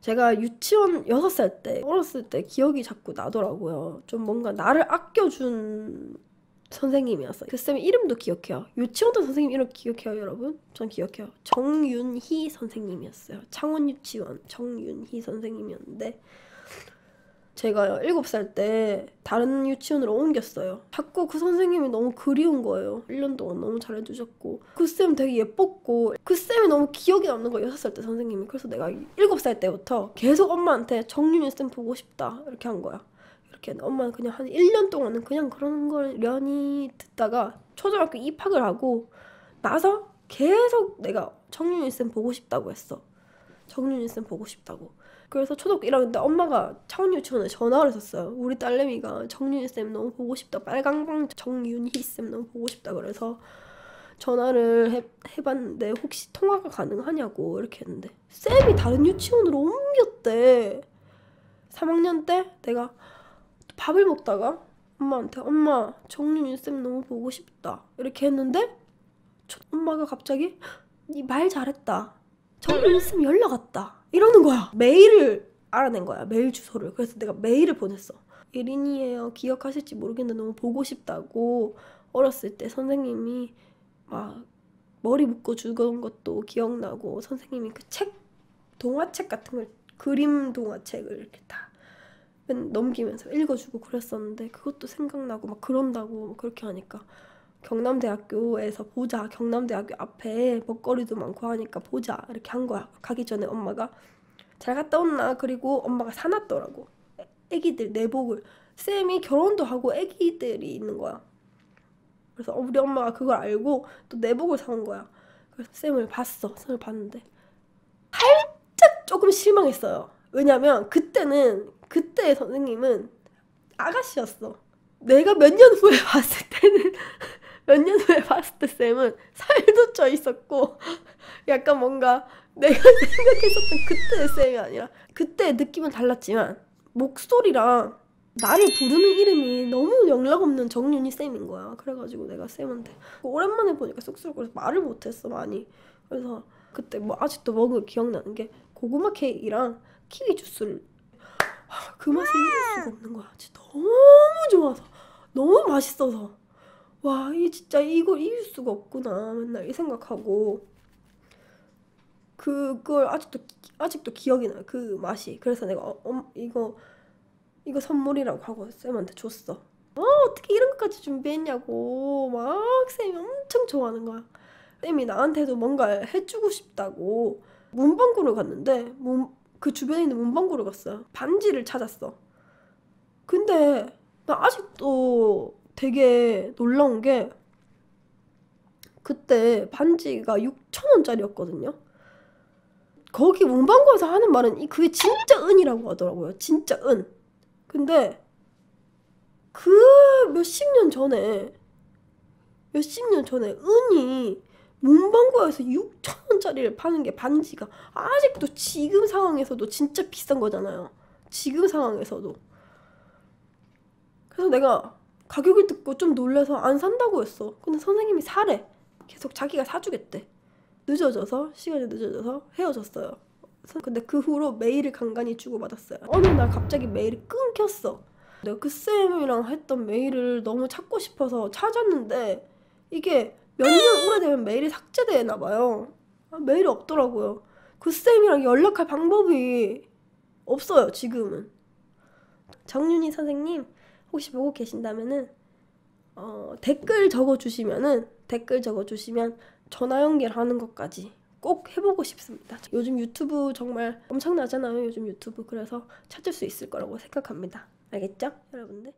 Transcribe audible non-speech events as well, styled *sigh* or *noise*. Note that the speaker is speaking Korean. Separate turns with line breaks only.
제가 유치원 6살 때 어렸을 때 기억이 자꾸 나더라고요. 좀 뭔가 나를 아껴준 선생님이었어요. 그 쌤의 이름도 기억해요. 유치원 때 선생님 이름 기억해요, 여러분? 전 기억해요. 정윤희 선생님이었어요. 창원 유치원 정윤희 선생님이었는데 제가 7살 때 다른 유치원으로 옮겼어요. 자꾸 그 선생님이 너무 그리운 거예요. 1년 동안 너무 잘해주셨고 그 쌤 되게 예뻤고 그 쌤이 너무 기억이 남는 거예요. 6살 때 선생님이. 그래서 내가 7살 때부터 계속 엄마한테 정윤희 쌤 보고 싶다 이렇게 한 거야. 이렇게 엄마는 그냥 한 1년 동안은 그냥 그런 걸 련히 듣다가 초등학교 입학을 하고 나서 계속 내가 정윤희 쌤 보고 싶다고 했어. 정윤희 쌤 보고 싶다고. 그래서 초등학교 1학년 때 엄마가 창원 유치원에 전화를 했었어요. 우리 딸내미가 정윤희 쌤 너무 보고 싶다. 빨강방 정윤희 쌤 너무 보고 싶다. 그래서 전화를 해, 해봤는데 혹시 통화가 가능하냐고 이렇게 했는데 쌤이 다른 유치원으로 옮겼대. 3학년 때 내가 밥을 먹다가 엄마한테 엄마 정윤희 쌤 너무 보고 싶다 이렇게 했는데 엄마가 갑자기 니 말 잘했다. 쌤 연락 왔다. 이러는 거야. 메일을 알아낸 거야. 메일 주소를. 그래서 내가 메일을 보냈어. 예린이에요. 기억하실지 모르겠는데 너무 보고 싶다고 어렸을 때 선생님이 막 머리 묶어 주던 것도 기억나고 선생님이 그 책 동화책 같은 걸 그림 동화책을 이렇게 다 넘기면서 읽어주고 그랬었는데 그것도 생각나고 막 그런다고 그렇게 하니까 경남대학교에서 보자. 경남대학교 앞에 먹거리도 많고 하니까 보자. 이렇게 한 거야. 가기 전에 엄마가 잘 갔다 온나. 그리고 엄마가 사놨더라고. 애기들 내복을. 쌤이 결혼도 하고 애기들이 있는 거야. 그래서 우리 엄마가 그걸 알고 또 내복을 사온 거야. 그래서 쌤을 봤어. 쌤을 봤는데 살짝 조금 실망했어요. 왜냐면 그때는 그때 선생님은 아가씨였어. 내가 몇 년 후에 *laughs* 봤을 때는 몇 년 후에 봤을 때 쌤은 살도 쪄 있었고 *laughs* 약간 뭔가 내가 *laughs* 생각했었던 그때의 쌤이 아니라 그때 느낌은 달랐지만 목소리랑 나를 부르는 이름이 너무 연락 없는 정윤희 쌤인 거야. 그래가지고 내가 쌤한테 오랜만에 보니까 쑥스럽고 말을 못했어 많이. 그래서 그때 뭐 아직도 먹은 기억나는 게 고구마 케이크랑 키위 주스를 그 맛을 잊을 수가 없는 거야. 진짜 너무 좋아서 너무 맛있어서 와, 이 진짜 이걸 이길 수가 없구나. 맨날 이 생각하고 그걸 아직도 아직도 기억이 나요. 그 맛이. 그래서 내가 어, 어, 이거 이거 선물이라고 하고 쌤한테 줬어. 어, 어떻게 이런 것까지 준비했냐고 막 쌤이 엄청 좋아하는 거야. 쌤이 나한테도 뭔가 해주고 싶다고 문방구를 갔는데 문, 그 주변에 있는 문방구를 갔어요. 반지를 찾았어. 근데 나 아직도 되게 놀라운 게 그때 반지가 6천원짜리였거든요. 거기 문방구에서 하는 말은 그게 진짜 은이라고 하더라고요. 진짜 은. 근데 그 몇십 년 전에 몇십 년 전에 은이 문방구에서 6천원짜리를 파는 게 반지가 아직도 지금 상황에서도 진짜 비싼 거잖아요. 지금 상황에서도. 그래서 내가 가격을 듣고 좀 놀라서 안 산다고 했어. 근데 선생님이 사래. 계속 자기가 사주겠대. 늦어져서 시간이 늦어져서 헤어졌어요. 근데 그 후로 메일을 간간히 주고받았어요. 어느 날 갑자기 메일이 끊겼어. 내가 그 쌤이랑 했던 메일을 너무 찾고 싶어서 찾았는데 이게 몇 년 오래되면 메일이 삭제되나 봐요. 아, 메일이 없더라고요. 그 쌤이랑 연락할 방법이 없어요, 지금은. 정윤희 선생님, 혹시 보고 계신다면은 어, 댓글 적어주시면은 댓글 적어주시면 전화 연결하는 것까지 꼭 해보고 싶습니다. 요즘 유튜브 정말 엄청나잖아요. 요즘 유튜브 그래서 찾을 수 있을 거라고 생각합니다. 알겠죠, 여러분들?